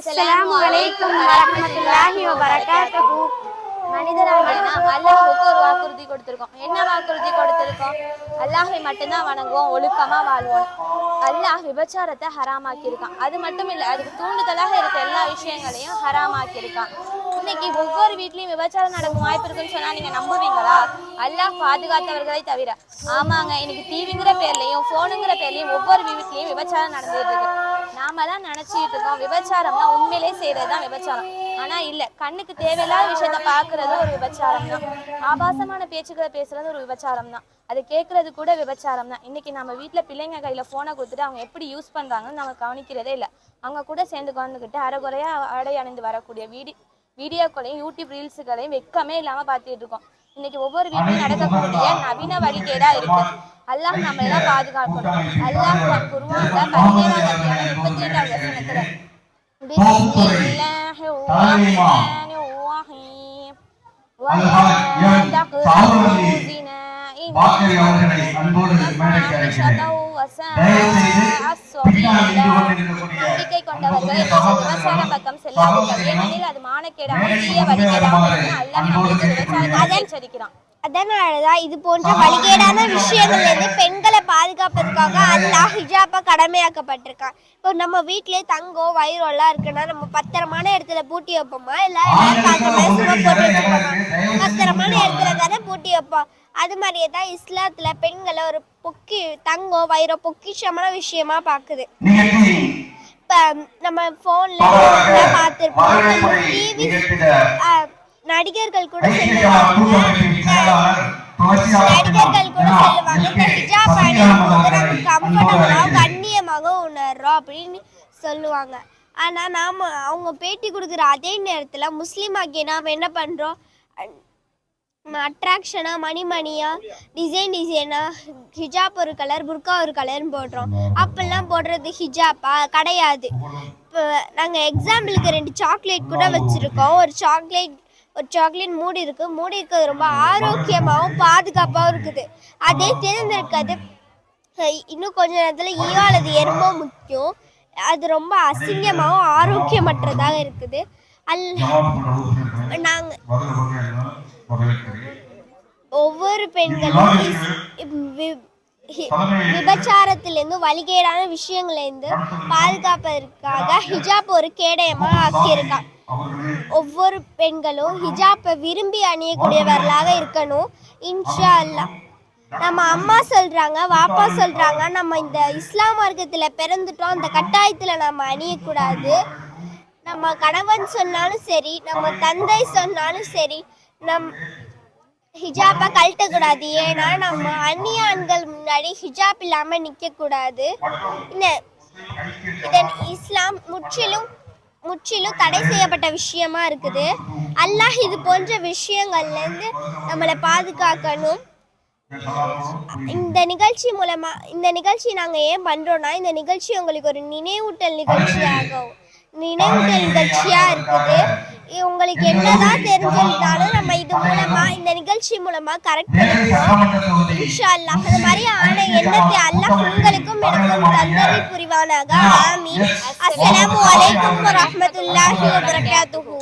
அஸ்லாம் வலைக்கும் வரமத்துல்லாஹி வபரகாத்துஹு. மனிதராகிய நாம் ஒரு வாக்குறுதி கொடுத்துருக்கோம். என்ன வாக்குறுதி கொடுத்துருக்கோம்? அல்லாஹை மட்டும்தான் வணங்குவோம் ஒழுக்கமா வாழ்வோம். அல்லாஹ் விபச்சாரத்தை ஹராமாக்கியிருக்கான். அது மட்டும் இல்லை அதுக்கு தூண்டுதலாக இருக்க எல்லா விஷயங்களையும் ஹராமாக்கியிருக்கான். இன்னைக்கு ஒவ்வொரு வீட்லயும் விபச்சாரம் நடக்கும் வாய்ப்பு இருக்குன்னு சொன்னா நீங்க நம்புவீங்களா? அல்லாஹ் பாதுகாத்தவர்களை தவிர. ஆமாங்க இன்னைக்கு டிவிங்கிற பேர்லயும் போனுங்கிற பேர்லயும் ஒவ்வொரு வீட்லயும் விபச்சாரம் நடந்துட்டு இருக்கு. நாம தான் நினைச்சிட்டு இருக்கோம். விபச்சாரம்னா உண்மையிலே செய்யறதுதான் விபச்சாரம். ஆனா இல்ல கண்ணுக்கு தேவையில்லாத விஷயத்த பாக்குறது ஒரு விபச்சாரம் தான் ஆபாசமான பேச்சுக்களை பேசுறது ஒரு விபச்சாரம் தான் அது கேட்கறது கூட விபச்சாரம் தான் இன்னைக்கு நம்ம வீட்டுல பிள்ளைங்க கையில போனை கொடுத்துட்டு அவங்க எப்படி யூஸ் பண்றாங்கன்னு நம்ம கவனிக்கிறதே இல்ல. அவங்க கூட சேர்ந்து கொண்டுகிட்டு அரை குறையா ஆடை அணிந்து வரக்கூடிய வீடு வீடியோக்களையும் யூடியூப் ரீல்ஸுகளையும் வெக்கமே இல்லாம பார்த்துட்டு இருக்கோம். இன்னைக்கு ஒவ்வொரு வீட்டிலும் நடக்கக்கூடிய நவீன வழிகேடா இருக்கு. அல்லாஹ் நம்ம எல்லாம் பாதுகாக்கணும். அல்லாஹ் தன் குருவான பதினேழாம் அத்தியாயம் முப்பத்தி எட்டாம் வசனத்துல அன்போடு பக்கம் ஏனெனில் அது மானக்கேடாக தீய வழிகேடாக அல்லாஹ் நம்மளுக்கு எச்சரிக்கிறான் அதனாலதான் இது போன்ற வழிகேடான விஷயங்கள்ல இருந்து பெண்களை பாதுகாப்பதற்காக அல்லாஹ் ஹிஜாபா கடமையாக்கப்பட்டிருக்கான். இப்போ நம்ம வீட்லயே தங்கம் வயிறு எல்லாம் இருக்குன்னா நம்ம பத்திரமான இடத்துல பூட்டி வைப்போமா? இல்ல சும்மா போட்டு வச்சிருப்போமா? பத்திரமான இடத்துல தானே பூட்டி வைப்போம். அது மாதிரியே தான் இஸ்லாத்துல பெண்களை ஒரு பொக்கி தங்கம் வயிறோ பொக்கிஷமான விஷயமா பாக்குது நம்ம போன்ல தொடராக பார்த்திருப்போம். டிவி நடிகர்கள் கூட நடிகர்கள் கூட சொல்லுவாங்க. இந்த. ஹிஜாப் நம்ம கம்ஃபர்டபுளாக. கண்ணியமாக உணர்றோம் அப்படின்னு சொல்லுவாங்க. ஆனா நாம அவங்க பேட்டி கொடுக்குற அதே நேரத்துல முஸ்லீம் ஆகிய நாம என்ன பண்றோம்? அட்ராக்ஷனா மணி மணியா டிசைன் டிசைனா ஹிஜாப் ஒரு கலர் புர்கா ஒரு கலர்னு போடுறோம். அப்பெல்லாம் போடுறது ஹிஜாப்பா கிடையாது. இப்போ நாங்கள் எக்ஸாம்பிளுக்கு ரெண்டு சாக்லேட் கூட வச்சுருக்கோம். ஒரு சாக்லேட் ஒரு சாக்லேட் மூடி இருக்கு. மூடி இருக்கிறது ரொம்ப ஆரோக்கியமாகவும் பாதுகாப்பாகவும் இருக்குது. அதே தேர்ந்தெடுக்காது இன்னும் கொஞ்ச நேரத்தில் ஈயோ அல்லது எறும்போ முக்கியம். அது ரொம்ப அசிங்கமாகவும் ஆரோக்கியமற்றதாக இருக்குது. அல் நாங்கள் ஒவ்வொரு பெண்களும் விபச்சாரத்திலிருந்து வழிகேடான விஷயங்கள்லேருந்து பாதுகாப்பதற்காக ஹிஜாப் ஒரு கேடயமா ஆக்கியிருக்கான். ஒவ்வொரு பெண்களும் ஹிஜாப்பை விரும்பி அணியக்கூடியவர்களாக இருக்கணும். இன்ஷா அல்லாஹ் நம்ம அம்மா சொல்றாங்க வாப்பா சொல்றாங்க நம்ம இந்த இஸ்லாம் மார்க்கத்துல பிறந்துட்டோம் அந்த கட்டாயத்துல நம்ம அணியக்கூடாது. நம்ம கணவன் சொன்னாலும் சரி நம்ம தந்தை சொன்னாலும் சரி நம் ஹிஜாப்பை கழட்டக்கூடாது. ஏன்னா நம்ம அந்நிய ஆண்கள் முன்னாடி ஹிஜாப் இல்லாம நிக்க கூடாது இந்த இதன் இஸ்லாம் முற்றிலும் முற்றிலும் தடை செய்யப்பட்ட விஷயமா இருக்குது. அல்லாஹ் இது போன்ற விஷயங்கள்ல இருந்து நம்மளை பாதுகாக்கணும். இந்த நிகழ்ச்சி மூலமா இந்த நிகழ்ச்சி நாங்க ஏன் பண்றோம்னா இந்த நிகழ்ச்சி உங்களுக்கு ஒரு நினைவூட்டல் நிகழ்ச்சியாகும் நினைவூட்டல் நிகழ்ச்சியா இருக்குது. உங்களுக்கு என்னதான் தெரிஞ்சிருந்தாலும் நம்ம இது மூலமா இந்த நிகழ்ச்சி மூலமா கரெக்ட் இன்ஷா அல்லாஹ் அது மாதிரி ஆன எண்ணத்தை அல்லாஹ் உங்களுக்கும் எனக்கும் தந்தரி புரிவானாக. ஆமீன். அஸ்ஸலாமு அலைக்கும் வரஹ்மத்துல்லாஹி வபரகாத்துஹு.